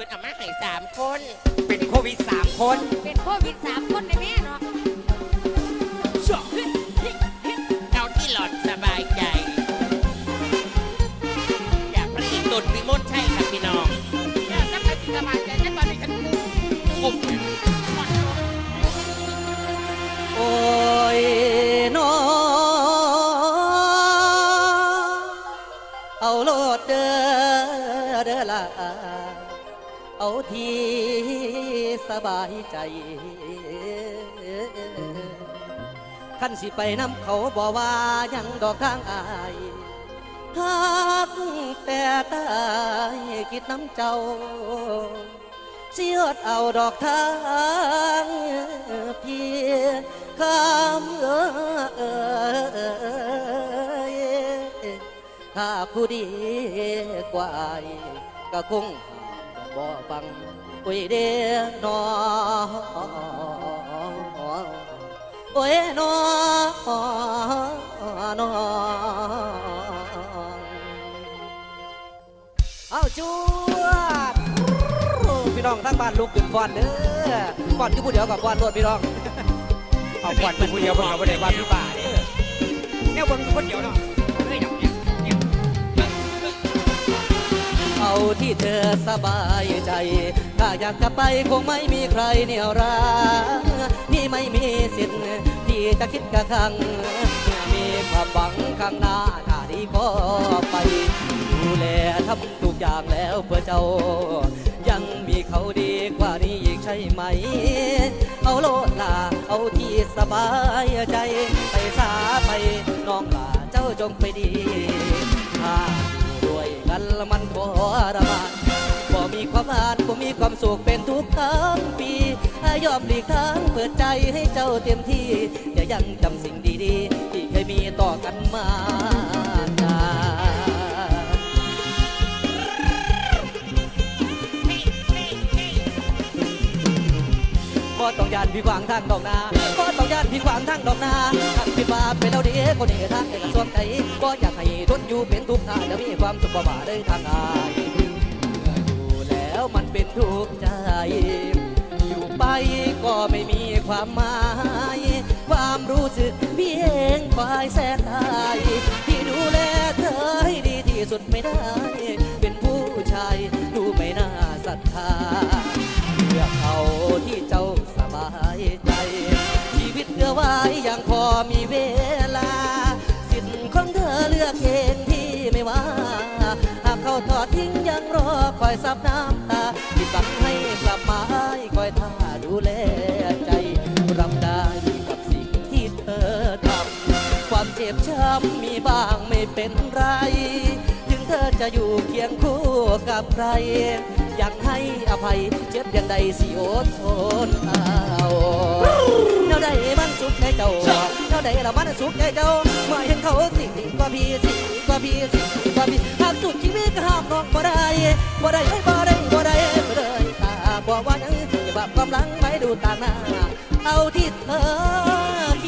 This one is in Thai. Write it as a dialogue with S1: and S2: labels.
S1: เป็นอามาให้สามคน
S2: เป็นโควิดสามคน
S3: เป็นโควิดสามคนในแม่เนาะ
S1: เอาที่หลอดสบายใจ อยากรีบตุดวิมลชัยครับพี่น้อง
S4: เนี่ยถ้าใครสบายใจแต่ตอนนี้ฉันกูกุมหมดตัว
S5: โอ้ยน้อเอาโลดเด้อเด้อละ เอาที่สบายใจขั้นสิไปน้ำเขาบอกว่ายังดอกทางอายหักแต่ตายคิดน้ำเจ้าเสียดเอาดอกทางเพียคำเอยถ้าผู้ดีกว่าก็คง บ่ฟังอุ้ยเด้อนอโอ้ยนอนอเอาจวดพี่น้องทั้งบ้านลุกขึ้นฟอนเด้อฟอนอยู่ผู้เดียวกับฟอนรวดพี่น้อง
S2: เอาก่อนเป็นผู้เดียวเพิ่นเอาบ่ได้ว่าพี่บ้าเด้อแนวเบิ่งอยู่คนเดียวเนาะ
S5: ที่เธอสบายใจ ถ้าอยากจะไปคงไม่มีใครเหนี่ยวรักนี่ไม่มีสิทธิ์ที่จะคิดกระคังมีความหวังข้างหน้าถ้าดีก็ไป ดูแลทำทุกอย่างแล้วเพื่อเจ้า ยังมีเขาดีกว่านี้อีกใช่ไหม เอาโลดลาเอาที่สบายใจ ไปสาไปน้องลาเจ้าจงไปดี กทางเปิดใจให้เจ้าเต็มที่อย่ายังจำสิ่งดีๆ ที่เคยมีต่อกันมานานบ่ต้องยานพี่ขวางทางดอกนาบ่ต้องยานพี่ขวางทางดอกนาทางพี่มาเป็นเอาดีคนนี้ทางเอกส่วนใจบ่อยากให้ทนอยู่เป็นทุกข์ทางจะมีความสุขบ่าได้ทางอายอยู่แล้วมันเป็นทุกข์ใจ อยู่ไป ก็ไม่มีความหมาย ความรู้สึกพี่เองฝ่ายแสนได้ที่ดูแลเธอให้ดีที่สุดไม่ได้ เป็นผู้ชายดูไม่น่าศรัทธาเลือกเอาที่เจ้าสบายใจ ชีวิตเธอไว้ยังพอมีเวลา สิทธิ์ของเธอเลือกเองที่ไม่ว่า หากเขาทอดทิ้งยังรอคอยซับน้ำ ตาที่บังให้กลับมาคอยท่าดูแลใจรับได้กับสิ่งที่เธอทำความเจ็บช้ำมีบ้างไม่เป็นไร ถึงเธอจะอยู่เคียงคู่กับใคร อยากให้อภัยเจ็บอย่างใดสิอดทนเอาแนวใดมันสุขใจเจ้าแนวใดละมันสุขใจเจ้าเมื่อเห็นเขาสิ่งดีกว่าพี่สิ่งดีกว่าพี่สิ่งดีกว่าพี่หากสุดชีวิตก็ห้ามน้องบ่ได้บ่ได้ไอ้บ่ ว่ายังอย่าบับความหลังไม่ดูตาหน้า เอาที่เธอ